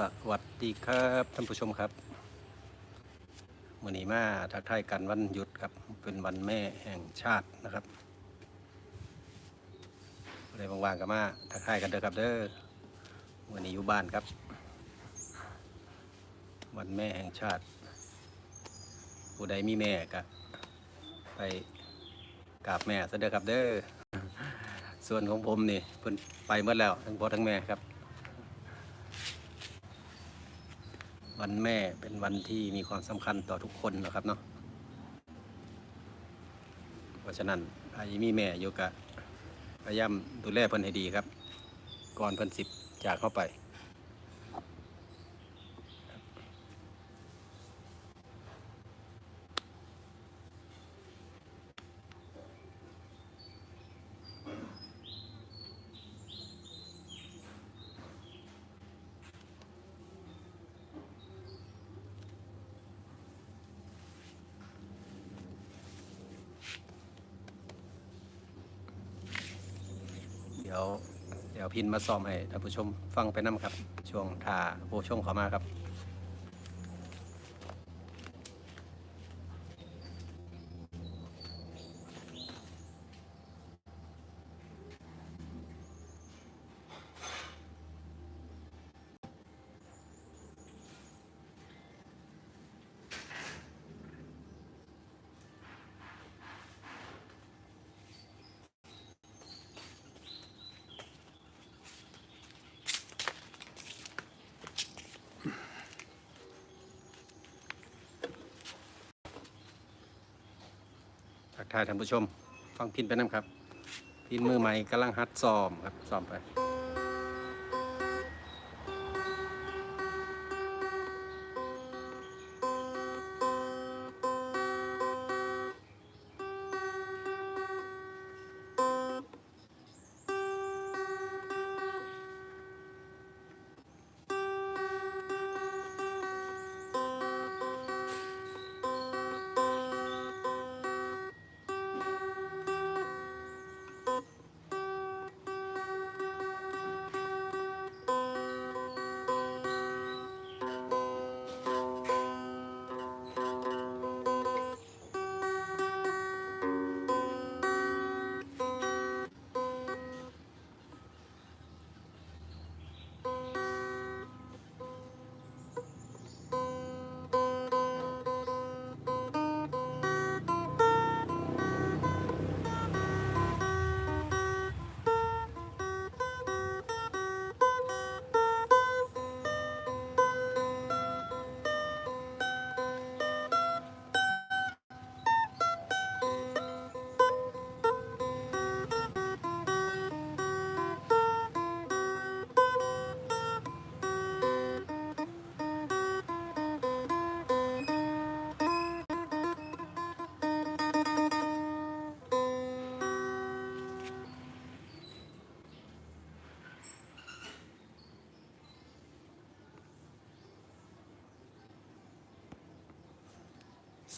สวัสดีครับท่านผู้ชมครับมื่อนี้มาทักทายกันวันหยุดครับ เป็นวันแม่แห่งชาตินะครับอะไรว่างๆก็มาทักทายกันเด้อครับเด้อมื่อนี้อยู่บ้านครับ วันแม่แห่งชาติ ผู้ใดมีแม่ก็ไปกราบแม่ซะเด้อครับเด้อส่วนของผมนี่เพิ่นไปเมื่อแล้วทั้งพ่อทั้งแม่ครับ วันแม่เป็นวันที่มีความสำคัญต่อทุกคนนะครับเนาะเพราะฉะนั้นอายมีแม่อยู่กะพยายามดูแลเพิ่นให้ดีครับ ก่อนเพิ่นสิบจากเข้าไป ดี๋ยวเดี๋ยวพินมาซ้อมให้ท่านผู้ชมฟังไปน้ำครับ ช่วงท่าผู้ชมเขามาครับ ทักทายท่านผู้ชม ฟังพินไปน้ำครับ พินมือใหม่กำลังฮัดซ้อมครับซ้อมไป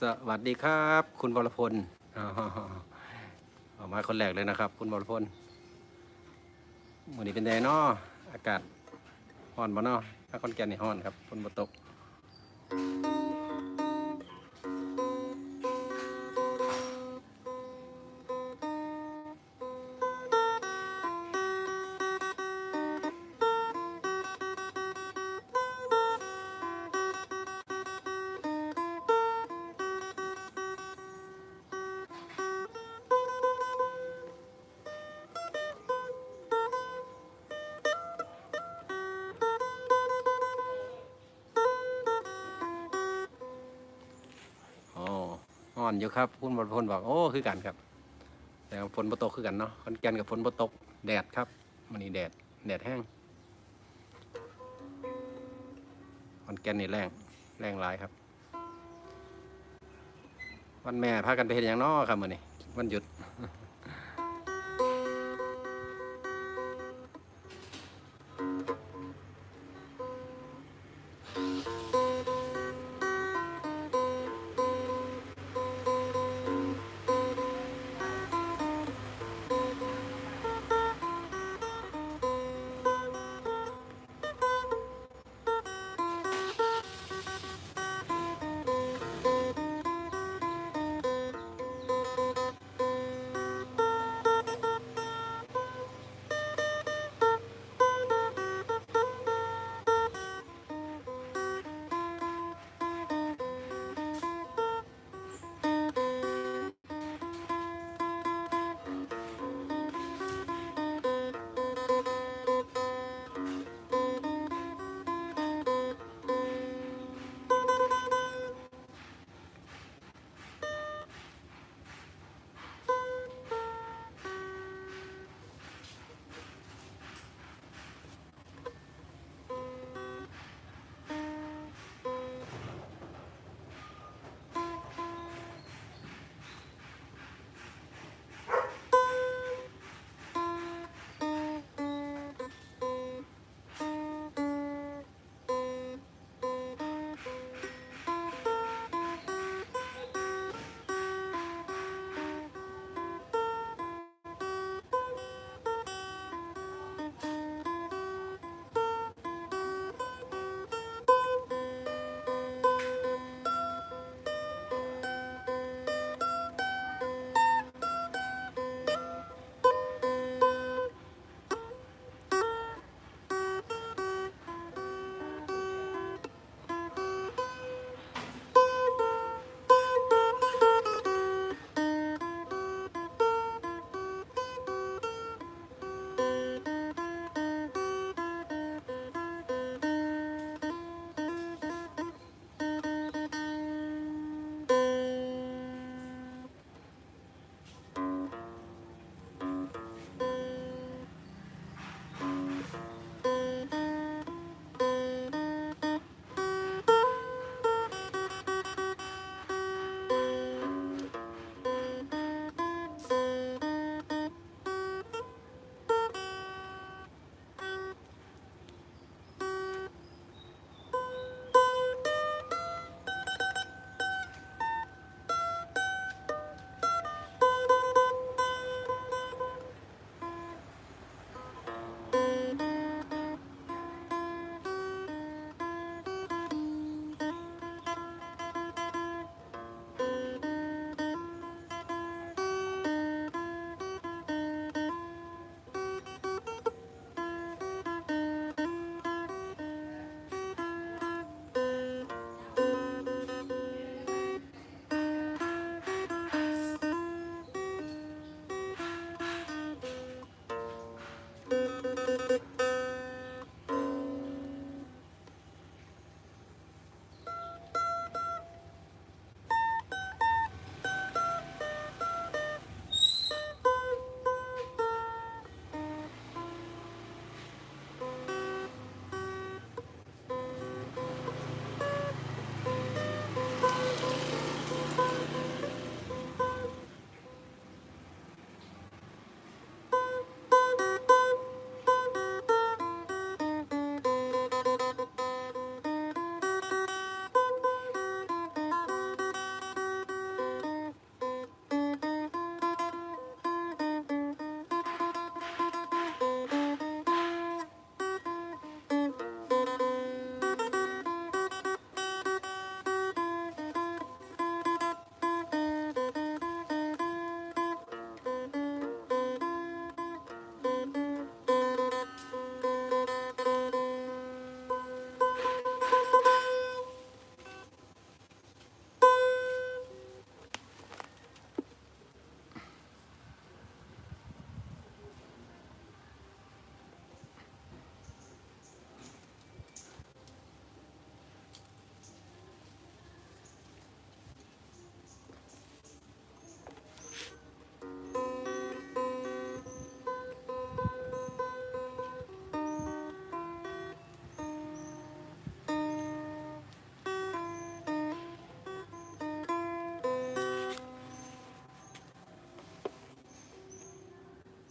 สวัสดีครับ คุณวรพลออกมาคนแรกเลยนะครับ คุณวรพลวันนี้เป็นไงเนาะอากาศฮ้อนบ่เนาะถ้าคอนแก่นี่ฮ้อนครับฝนบ่ตก อ่อนอยู่ครับคุณบรพลบอกโอ้คือกันครับ แต่ฝนบ่ตกคือกันเนาะคอนแกนกับฝนบ่ตกแดดครับมันนี่แดดแดดแห้งคอนแกนนี่แรงแรงหลายครับ วันแม่พากันไปเห็นอย่างนอครับมื้อนี้วันหยุด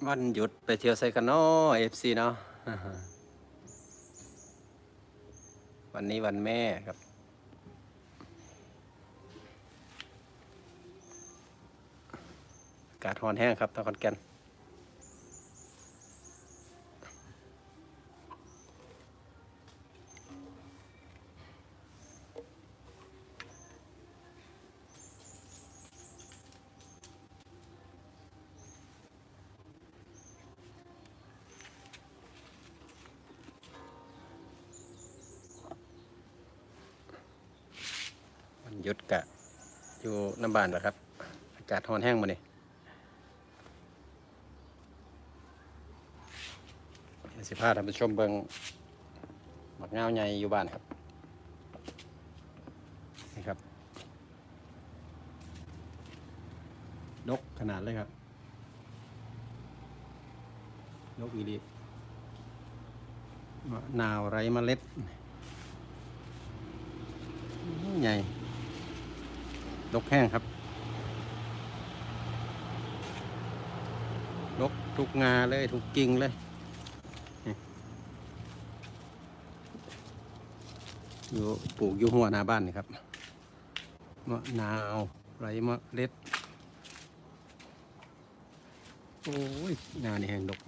วันหยุดไปเที่ยวไซกันเนาะเอฟซีเนาะวันนี้วันแม่ครับอากาศร้อนแห้งครับตะคอนแก่น บ้านเหรอครับ อากาศร้อนแห้งมาเนี่ยสิพาท่านผู้ชมเบิงหมักเงาใหญ่อยู่บ้านครับ นี่ครับดกขนาดเลยครับดกอีดีนาวไรเมล็ด ใหญ่ ดกแห้งครับดกทุกงาเลย ทุกกิ่งเลย อยู่ปลูกอยู่หัวหน้าบ้านนี่ครับ มะนาวไรมะเล็ด โอ้ยนานี่แห้งดก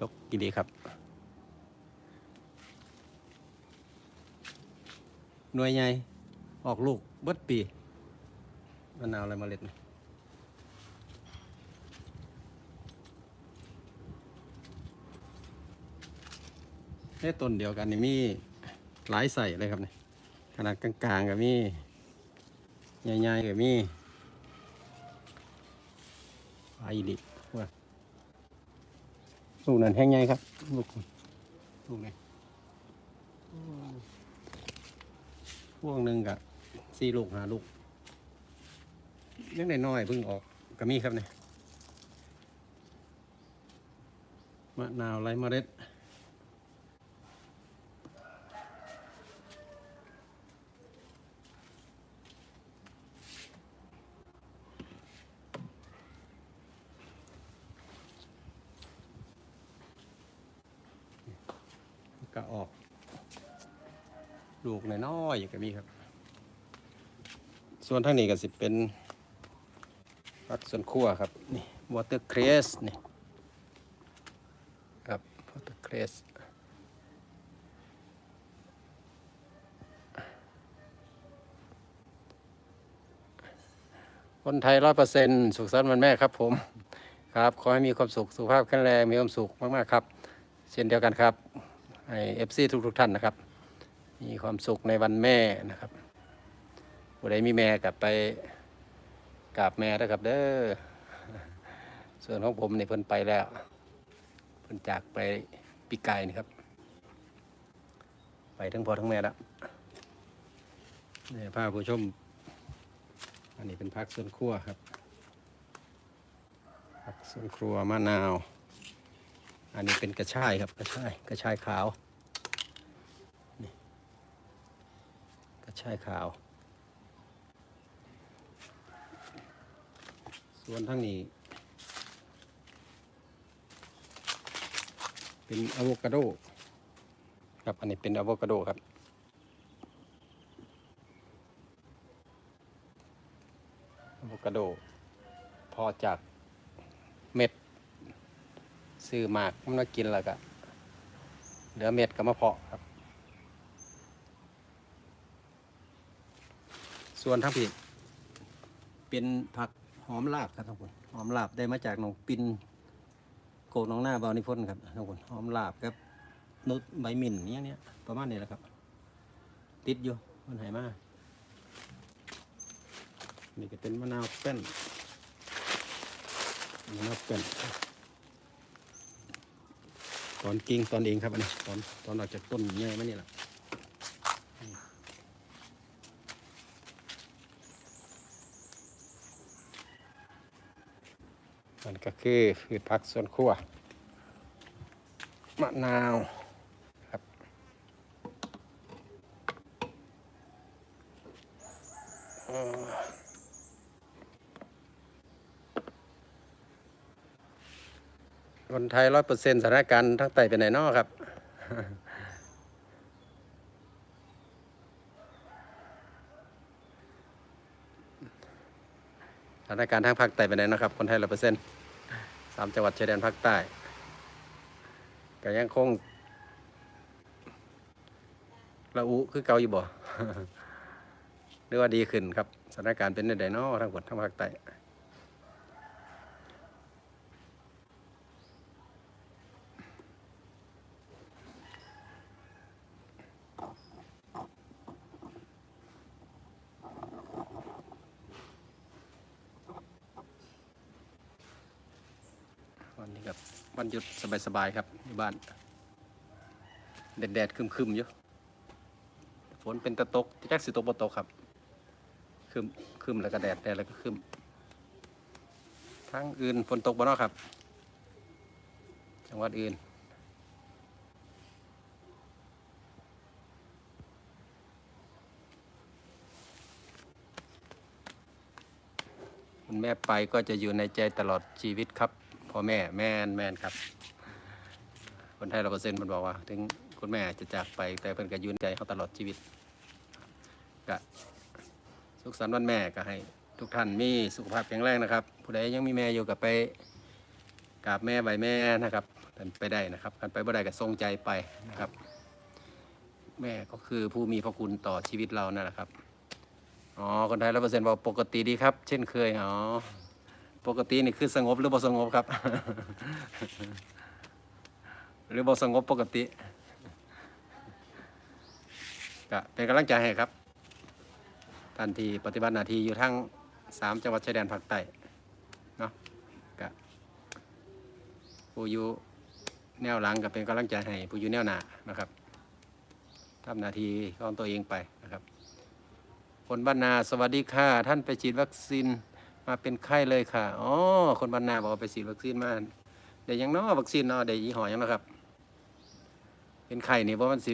ดกกี่ดีครับ หน่วยใหญ่ ออกลูกเบิดปีมะนาวอะไรมาเล็ดนี่เอ้ต้นเดียวกันนี่มีหลายใส่เลยครับเนี่ยขนาดกลางๆกับมีใหญ่ๆกับมีปลาอีลิว่าลูกนั้นแห้งใหญ่ครับ ลูกลูกนี้ พวงหนึ่งกับสี่ลูกห้าลูกยังได้น้อยเพิ่งออกก็มีครับเนี่ยมะนาวไรเมล็ด ก็ออก ลูก น้อยๆอย่างก็มีครับ ส่วนทางนี้ก็สิเป็นผักสวนครัวครับนี่วอเตอร์เครสนี่ครับวอเตอร์เครสคนไทยร้อยเปอร์เซ็นต์สุขสันต์วันแม่ครับผมครับขอให้มีความสุขสุขภาพแข็งแรงมีความสุขมากๆครับ เช่นเดียวกันครับให้เอฟซีทุกๆท่านนะครับ มีความสุขในวันแม่นะครับผู้ใดมีแม่กลับไปกราบแม่นะครับเด้อส่วนของผมเนี่ยเพิ่นไปแล้ว เพิ่นจากไปปีไก่นี่ครับ ไปทั้งพ่อทั้งแม่แล้วเนี่ยพาผู้ชม อันนี้เป็นพักส่วนครัวครับพักส่วนครัวมะนาว อันนี้เป็นกระชายครับกระชายกระชายขาวนี่กระ ชายขาว ส่วนทั้งนี้ เป็นอะโวคาโดครับ อันนี้เป็นอะโวคาโดครับอะโวคาโด พอจากเม็ด ซื้อหมากมันมากินแล้วก็เหลือเม็ดก็มาเพาะครับ ส่วนทั้งผิดเป็นผักหอมลาบครับทุกคนหอมลาบได้มาจากหนองปินโกกน้องหน้าบาวนิพนธ์ครับทุกคนหอมลาบครับนุชใบหมิ่นเนี้ยเนี้ยประมาณนี้แหละครับ ติดอยู่มันหายมากนี่ก็เป็นมะนาวแป้นมะนาวแป้นตอนกิ่งตอนเองครับอันนี้ตอนตอนออกจากต้นใหญ่ไหมนี่แหละันก็คือพืชผักสวนครัวมะนาวครับคนไทยร้อยเปอร์เซ็นต์สถานการณ์ทั้งไตเป็นไหนนอครับ สถาน การทางภาคใต้ไปไหนนะครับ คนไทยร้อยเปอร์เซ็นต์สามจังหวัดชายแดนภาคใต้ก็ยังคงระอุคือเก่าอยู่บ่หรือว่าดีขึ้นครับสถานการณ์เป็นในใดนอทั้งหมดทั้งภาคใต้ วันนี้ครับ วันหยุดสบายๆครับอยู่บ้านแดดๆครึมๆอยู่ฝนเป็นตะตกจักสิตกบตกครับคึมคึมแล้วก็แดดแดดแล้วก็คึมทางอื่นฝนตกบ่เนาครับ จังหวัดอื่นคุณแม่ไปก็จะอยู่ในใจตลอดชีวิตครับ พ่อแม่แม่นแม่นครับ คนไทยเราเปอร์เซ็นต์มันบอกว่า ถึงคุณแม่จะจากไปแต่เพิ่นก็ยืนใจเขาตลอดชีวิตก็สุขสันต์วันแม่ก็ให้ ทุกท่านมีสุขภาพแข็งแรงนะครับ ผู้ใดยังมีแม่อยู่กับไปกราบแม่ใบแม่นะครับกันไปได้นะครับกันไปบ่ได้ก็ทรงใจไปนะครับ แม่ก็คือผู้มีพระคุณต่อชีวิตเรานั่นแหละครับอ๋อคนไทยร้อยเปอร์เซ็นต์บอกปกติดีครับ เช่นเคยอ๋อ ปกตินี่คือสงบหรือบ่สงบครับ หรือบ่สงบปกติก็เป็นกำลังใจให้ครับท่านที่ปฏิบัติหน้าที่อยู่ทั้งสามจังหวัดชายแดนภาคใต้เนาะก็ผู้อยู่แนวหลังก็เป็นกำลังใจให้ผู้อยู่แนวหน้านะครับทำหน้าที่ของตัวเองไปนะครับ คนบ้านนาสวัสดีค่ะท่านไปฉีดวัคซีน มาเป็นไข้เลยค่ะ อ๋อ คนบ้านนาบอกไปฉีดวัคซีนมาเดี๋ยวยังเนาะวัคซีนเนาะเดี๋ยวยี่ห้อยังนะครับ เป็นไข้นี่บ่มันสิ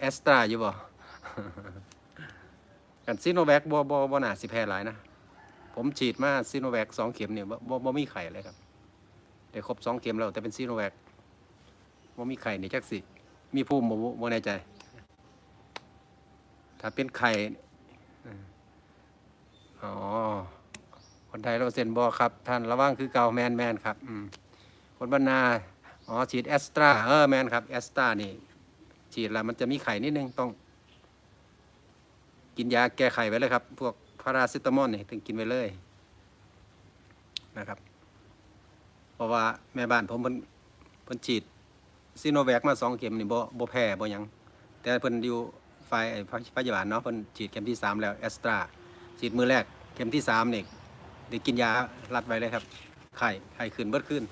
แอสตราอยู่บ่กันซีโนแวคบ่บ่บ่น่าสิแพ้หลายนะ ผมฉีดมาซีโนแวคสองเข็มเนี่ยบ่บ่มีไข้เลยครับได้ครบสองเข็มแล้วแต่เป็นซีโนแวคบ่มีไข้นี่ยจักสิ มีภูมิบ่บ่แน่ใจ ถ้าเป็นไข้อ๋อ คนไทยเราเซ็นบอครับ ท่านระวังคือเก่าแมนแมนครับอืมคนบ้านนาอ๋อฉีดแอสตราเออแมนครับแอสตรานี่ ฉีดแล้วมันจะมีไข่นิดนึงต้อง กินยาแก้ไขไว้เลยครับ พวกพาราซิตามอลนี่ถึงกินไว้เลยนะครับ เพราะว่าแม่บ้านผมเพิ่นเพิ่นฉีดซีโนแวคมาสองเข็มนี่บ่บ่แพ้บ่หยังแต่เพิ่นอยู่ฝ่ายไอ้พยาบาลเนาะเพิ่นฉีดเข็มที่สามแล้วแอสตราฉีดมือแรกเข็มที่สามนี่ ได้กินยารัดไว้เลยครับไข้ไข้ขึ้นเบิดขึ้น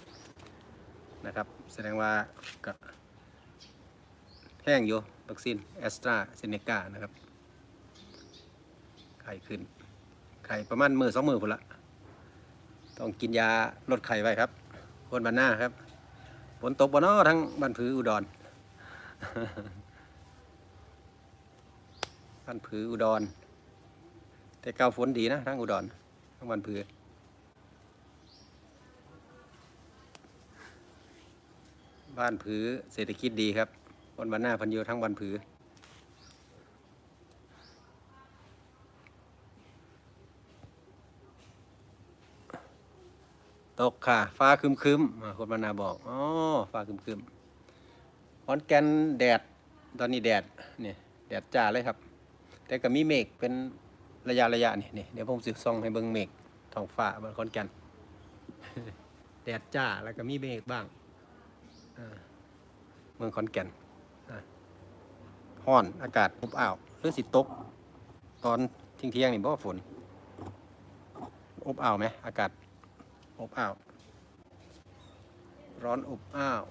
นะครับ แสดงว่าก็แห้งอยู่วัคซีนแอสตราเซเนกานะครับ ไข้ขึ้น ไข้ประมาณมือสองมือพุ่นละ ต้องกินยาลดไข้ไว้ครับคนบ้านหน้าครับฝนตกบ่เนาะทั้งบ้านผืออุดรบ้านผืออุดร แต่เก่าฝนดีนะทั้งอุดร ทั้งวันพือบ้านผือเศรษฐกิจดีครับวันวันหน้าพันโยทั้งวันผือ ตกค่ะ ฟ้าคึมคึมๆอ่านบรรณาบอกอ๋อฟ้าคึมคึมๆขอนแกนแดด ตอนนี้แดดเนี่ยแดดจ้าเลยครับ แต่ก็มีเมฆเป็น ระยะระยะนี่นี่เดี๋ยวผมสิส่องให้เบิ่งเมฆท้องฟ้าบนขอนแก่นแดดจ้าแล้วก็มีเมฆบ้างเมืองขอนแก่นอ่าห้อนอากาศอบอ้าวหรือสิตก ตอนเที่ยงเที่ยงนี่บ่ฝน อบอ้าวไหมอากาศอบอ้าว ร้อนอบอ้าว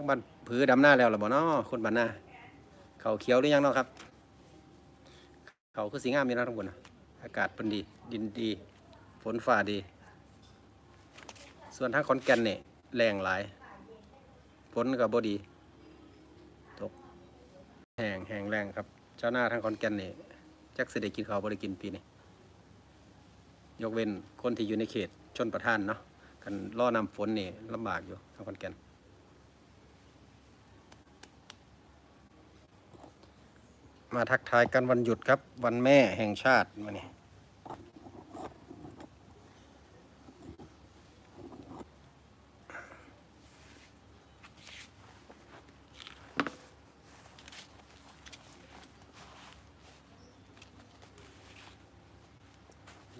ทั้งบ้านผือดำหน้าแล้วหรือบ่เนาะคนบ้านหน้าเขาเขียวหรือยังเนาะครับ เขาคือสีงามอยู่นะทั้งหมดนอากาศเป็นดี ดินดี ฝนฟ้าดี ส่วนทางขอนแก่นเนี่ยแรงหลาย ฝนกับบดี ตก แห้งแห้งแรงครับ เจ้าหน้าทางขอนแก่นเนี่ยจักสิได้กินข้าวบริกินปีนี้ยกเว้นคนที่อยู่ในเขตชนประทานเนาะกันล่อนำฝนนี่ลำบากอยู่ทางขอนแก่น มาทักทายกันวันหยุดครับ วันแม่แห่งชาติมานี่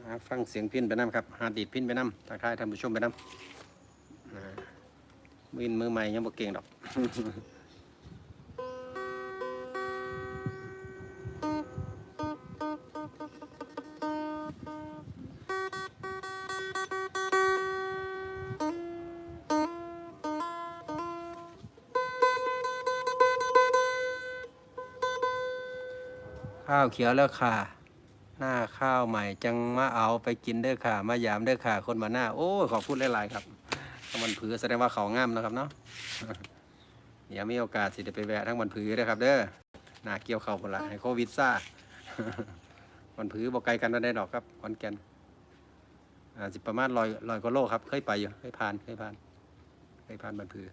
อ่าฟังเสียงพินไปน้ำครับหาดีดพินไปน้ำทักทายท่านผู้ชมไปน้ำอ่าวินมือใหม่ยังบ่เก่งดอก ข้าวเขียวแล้วค่ะ หน้าข้าวใหม่ จังมาเอาไปกินเด้อค่ะ มายามเด้อค่ะ คนมาหน้า โอ้ขอบคุณหลายๆครับทั้งวันผือแสดงว่าเขางามนะครับเนาะเดี๋ยวมีโอกาสสิจะไปแวะทั้งวันผือนะครับ เด้อหน้าเกี่ยวเข่าหมดละให้โควิดซ่าวันผือบอกไกลกันได้ดอกครับขอนแกนอ่าสิประมาณลอยลอยกว่าโลครับ เคยไปอยู่เคยผ่านเคยผ่านเคยผ่านบันผือ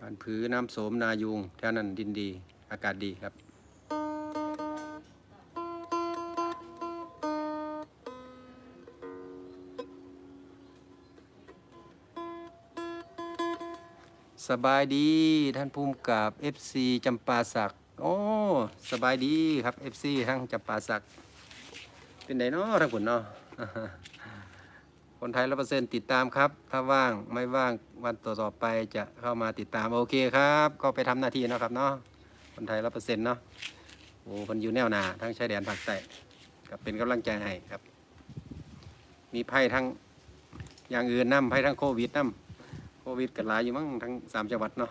บันผือน้ำโสมนายุงแถวนั้นดินดี อากาศดีครับ สบายดีท่านภูมิกับ FC จำปาสักโอ้สบายดีครับ FC ทั้งจำปาสักเป็นไดเนาะทั้งผลเนาะคนไทยร้อเปอร์เซ็นต์ติดตามครับ ถ้าว่างไม่ว่างวันต่อต่อไปจะเข้ามาติดตามโอเคครับ ก็ไปทำหน้าที่นะครับเนาะคนไทยร้อเปอร์เซ็นต์เนาะโอ้คนอยู่แนวหนาทั้งชายแดนภาคใต้ก็เป็นกำลังใจให้ครับ มีไพ่ทั้งอย่างอื่นนํไพ่ทั้งโควิดนํ โควิดกันหลายอยู่มั้งทั้งสามจังหวัดเนาะ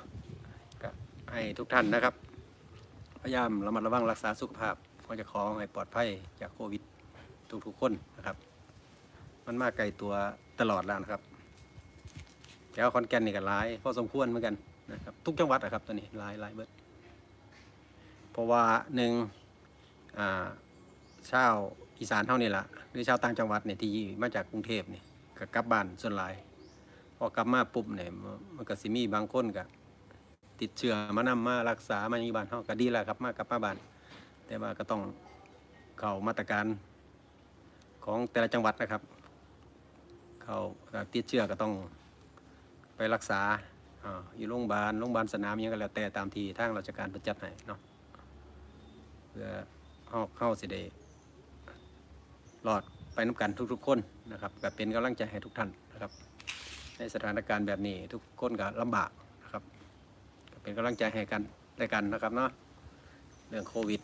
ก็ให้ทุกท่านนะครับ พยายามระมัดระวังรักษาสุขภาพก็จะขอให้ปลอดภัยจากโควิดทุกๆคนนะครับ มันมาไกลตัวตลอดแล้วนะครับแถวขอนแก่นนี่ก็หลายพอสมควรเหมือนกันนะครับทุกจังหวัดนะครับตอนนี้หลายหลายเบิดเพราะว่าหนึ่งอ่าชาวอีสานเท่านี่แหละหรือชาวต่างจังหวัดเนี่ยที่มาจากกรุงเทพเนี่ยก็กลับบ้านส่วนหลาย พอกลับมาปุ๊บเนี่ยมันก็สิมีบางคนก็ติดเชื้อมานำมารักษามาอยู่บ้านเฮาก็ดีแล้วครับมากลับมาบ้าน แต่ว่าก็ต้องเข้ามาตรการของแต่ละจังหวัดนะครับ เขาถ้าติดเชื้อก็ต้องไปรักษาอยู่โรงพยาบาลโรงพยาบาลสนามยังก็แล้วแต่ตามที่ทางราชการเพิ่นจัดให้เนาะเพื่อเฮาเข้าสิได้รอดไปน้ำกันทุกๆคนนะครับก็เป็นกำลังใจให้ทุกท่านนะครับ ในสถานการณ์แบบนี้ ทุกคนก็ลำบากนะครับ เป็นกำลังใจให้กันด้วยกันนะครับเนาะเรื่องโควิด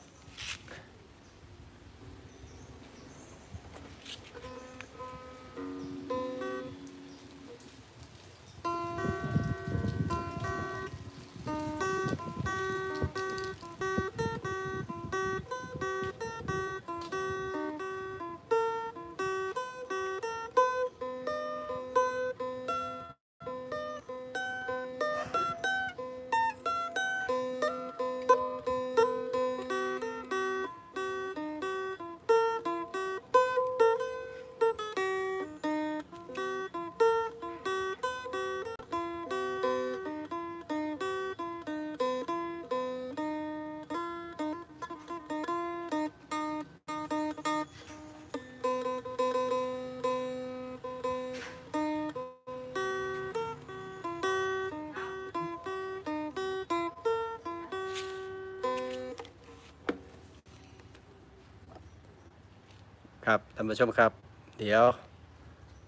ครับท่านผู้ชมครับ เดี๋ยว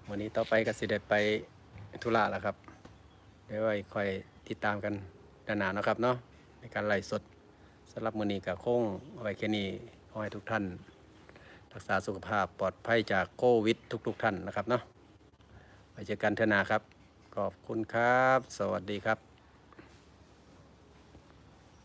วันนี้ต่อไปก็สิได้ไปธุระแล้วครับ เดี๋ยวไว้คอยติดตามกันดานหนานะครับเนาะในการไล่สดสำหรับมือนี้กับโค้งเอาไว้แค่นี้ขอให้ทุกท่าน รักษาสุขภาพปลอดภัยจากโควิดทุกๆท่านนะครับเนาะไว้เจอกันเถอะนาครับ ขอบคุณครับ สวัสดีครับ